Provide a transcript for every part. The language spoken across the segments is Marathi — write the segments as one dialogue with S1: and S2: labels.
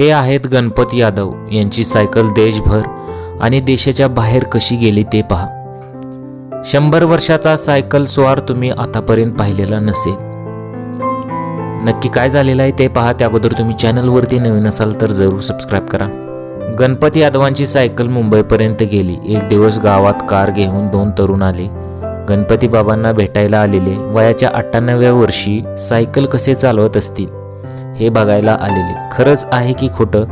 S1: हे आहेत गणपत यादव यांची सायकल देशभर आणि देशाच्या बाहेर कशी गेली ते पहा. शंभर वर्षाचा सायकल स्वार तुम्ही आतापर्यंत पाहिलेला नसेल. नक्की काय झालेलं आहे ते पहा त्या अगोदर तुम्ही चॅनलवरती नवीन असाल तर जरूर सबस्क्राईब करा. गणपत यादवांची सायकल मुंबईपर्यंत गेली. एक दिवस गावात कार घेऊन दोन तरुण आले. गणपती बाबांना भेटायला आलेले. वयाच्या अठ्ठ्याण्णव्या वर्षी सायकल कसे चालवत असतील? हे बघायला आलेले. खरंच आहे की खोटं?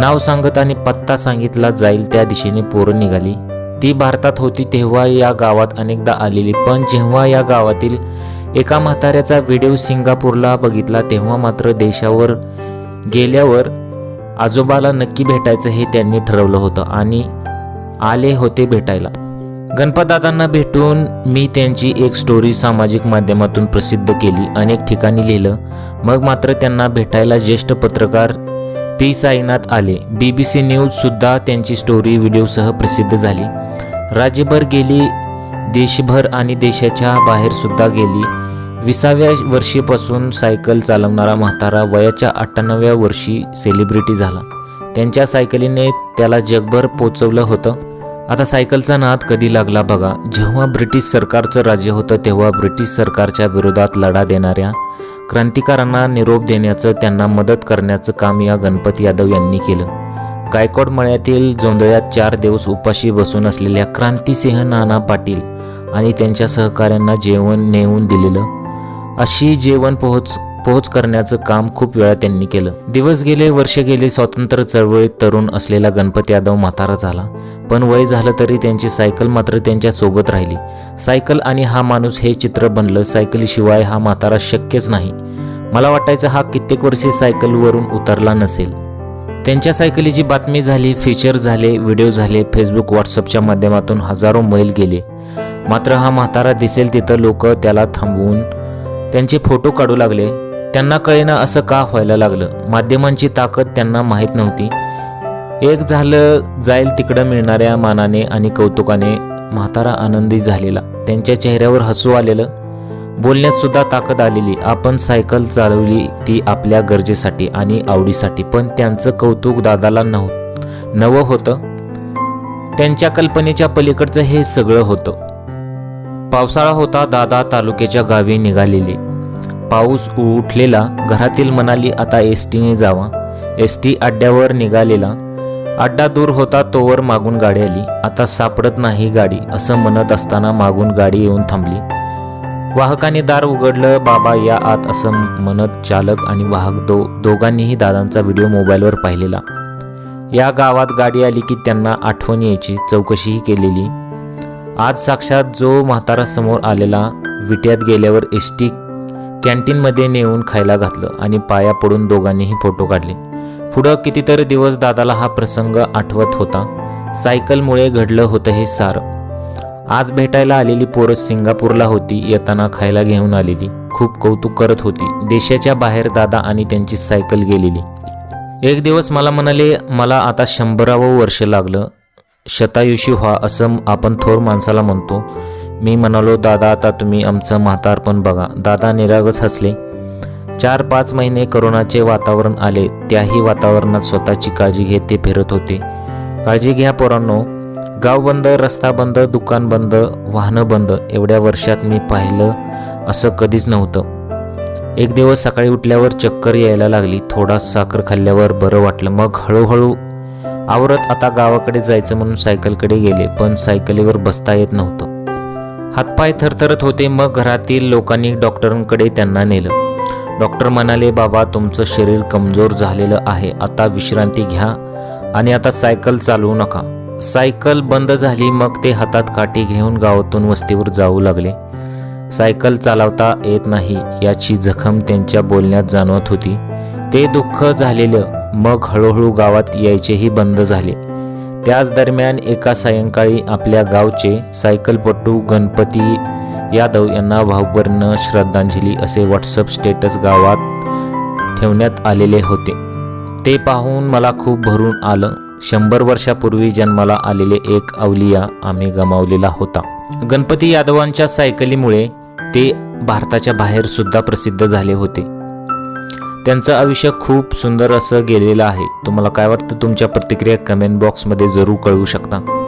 S1: नाव सांगत आणि पत्ता सांगितला जाईल त्या दिशेने पोरं निघाली. ती भारतात होती तेव्हा या गावात अनेकदा आलेली. पण जेव्हा या गावातील एका म्हाताऱ्याचा व्हिडिओ सिंगापूरला बघितला तेव्हा मात्र देशावर गेल्यावर आजोबाला नक्की भेटायचं हे त्यांनी ठरवलं होतं आणि आले होते भेटायला. गणपतदादांना भेटून मी त्यांची एक स्टोरी सामाजिक माध्यमातून प्रसिद्ध केली अनेक ठिकाणी लिहिलं. मग मात्र त्यांना भेटायला ज्येष्ठ पत्रकार पी. साईनाथ आले. बी बी सी न्यूजसुद्धा त्यांची स्टोरी व्हिडिओसह प्रसिद्ध झाली. राज्यभर गेली देशभर आणि देशाच्या बाहेरसुद्धा गेली. विसाव्या वर्षीपासून सायकल चालवणारा म्हातारा वयाच्या अठ्ठ्याण्णव्या वर्षी सेलिब्रिटी झाला. त्यांच्या सायकलीने त्याला जगभर पोचवलं होतं. आता सायकलचा नाद कधी लागला बघा. जेव्हा ब्रिटिश सरकारचं राज्य होतं तेव्हा ब्रिटिश सरकारच्या विरोधात लढा देणाऱ्या क्रांतिकारांना निरोप देण्याचं त्यांना मदत करण्याचं काम या गणपती यादव यांनी केलं. गायकवाड मळ्यातील जोंधळ्यात चार दिवस उपाशी बसून असलेल्या क्रांतिसिंह नाना पाटील आणि त्यांच्या सहकाऱ्यांना जेवण नेऊन दिलेलं. अशी जेवण पोहोच पोहोच करण्याचं काम खूप वेळा त्यांनी केलं. दिवस गेले वर्ष गेले स्वातंत्र्य चळवळीत तरुण असलेला गणपत यादव म्हातारा झाला. पण वय झालं तरी त्यांची सायकल मात्र त्यांच्यासोबत राहिली. सायकल आणि हा माणूस हे चित्र बनलं सायकलीशिवाय हा म्हातारा शक्यच नाही. मला वाटायचं हा कित्येक वर्षे सायकलवरून उतरला नसेल. त्यांच्या सायकलीची बातमी झाली फीचर झाले व्हिडिओ झाले फेसबुक व्हॉट्सअपच्या माध्यमातून हजारो मैल गेले. मात्र हा म्हातारा दिसेल तिथं लोक त्याला थांबवून त्यांचे फोटो काढू लागले. त्यांना कळेना असं का व्हायला लागलं. माध्यमांची ताकद त्यांना माहीत नव्हती. एक झालं जाईल तिकडं मिळणाऱ्या मानाने आणि कौतुकाने म्हातारा आनंदी झालेला. त्यांच्या चेहऱ्यावर हसू आलेलं. बोलण्यात सुद्धा ताकद आलेली. आपण सायकल चालवली ती आपल्या गरजेसाठी आणि आवडीसाठी पण त्यांचं कौतुक दादाला नव नवं होतं. त्यांच्या कल्पनेच्या पलीकडचं हे सगळं होतं. पावसाळा होता दादा तालुक्याच्या गावी निघालेली. पाऊस उठलेला घरातील म्हणाली आता एस टीने जावा. एस टी अड्ड्यावर निघालेला. अड्डा दूर होता तोवर मागून गाडी आली. आता सापडत नाही गाडी असं म्हणत असताना मागून गाडी येऊन थांबली. वाहकाने दार उघडलं बाबा या आत असं म्हणत चालक आणि वाहक दो दोघांनीही दादांचा व्हिडिओ मोबाईलवर पाहिलेला. या गावात गाडी आली की त्यांना आठवण यायची चौकशीही केलेली. आज साक्षात जो म्हातारा समोर आलेला विट्यात गेल्यावर एस टी कॅन्टीनमध्ये नेऊन खायला घातलं आणि पाया पडून दोघांनीही फोटो काढले. पुढं कितीतरी दिवस दादाला हा प्रसंग आठवत होता. सायकलमुळे घडलं होतं हे सारं. आज भेटायला आलेली पोरं सिंगापूरला होती येताना खायला घेऊन आलेली. खूप कौतुक करत होती. देशाच्या बाहेर दादा आणि त्यांची सायकल गेलेली. एक दिवस मला म्हणाले मला आता शंभरावं वर्ष लागलं. शतायुषी व्हा असं आपण थोर माणसाला म्हणतो. मी म्हणालो दादा आता तुम्ही आमचं म्हातारपण बघा. दादा निरागस हसले. चार पाच महिने करोनाचे वातावरण आले. त्याही वातावरणात स्वतःची काळजी घेत ते फिरत होते. काळजी घ्या पोरांनो. गाव बंद रस्ता बंद दुकान बंद वाहनं बंद. एवढ्या वर्षात मी पाहिलं असं कधीच नव्हतं. एक दिवस सकाळी उठल्यावर चक्कर यायला लागली. थोडा साखर खाल्ल्यावर बरं वाटलं. मग हळूहळू आवरत आता गावाकडे जायचं म्हणून सायकलकडे गेले. पण सायकलीवर बसता येत नव्हतं. हातपाय थरथरत होते. मग घरातील लोकांनी डॉक्टरांकडे त्यांना नेलं. डॉक्टर म्हणाले बाबा तुमचं शरीर कमजोर झालेलं आहे. आता विश्रांती घ्या आणि आता सायकल चालवू नका. सायकल बंद झाली. मग ते हातात काठी घेऊन गावातून वस्तीवर जाऊ लागले. सायकल चालवता येत नाही याची जखम त्यांच्या बोलण्यात जाणवत होती. ते दुःख झालेलं. मग हळूहळू गावात यायचेही बंद झाले. त्याच दरम्यान एका सायंकाळी आपल्या गावचे सायकलपटू गणपती यादव यांना भावपूर्ण श्रद्धांजली असे व्हॉट्सअप स्टेटस गावात ठेवण्यात आलेले होते. ते पाहून मला खूप भरून आलं. शंभर वर्षापूर्वी जन्माला आलेले एक अवलिया आम्ही गमावलेला होता. गणपती यादवांच्या सायकलीमुळे ते भारताच्या बाहेर सुद्धा प्रसिद्ध झाले होते. त्यांचं आयुष्य खूप सुंदर असं गेलेलं आहे. तुम्हाला काय वाटतं? तुमच्या प्रतिक्रिया कमेंट बॉक्समध्ये जरूर कळवू शकता.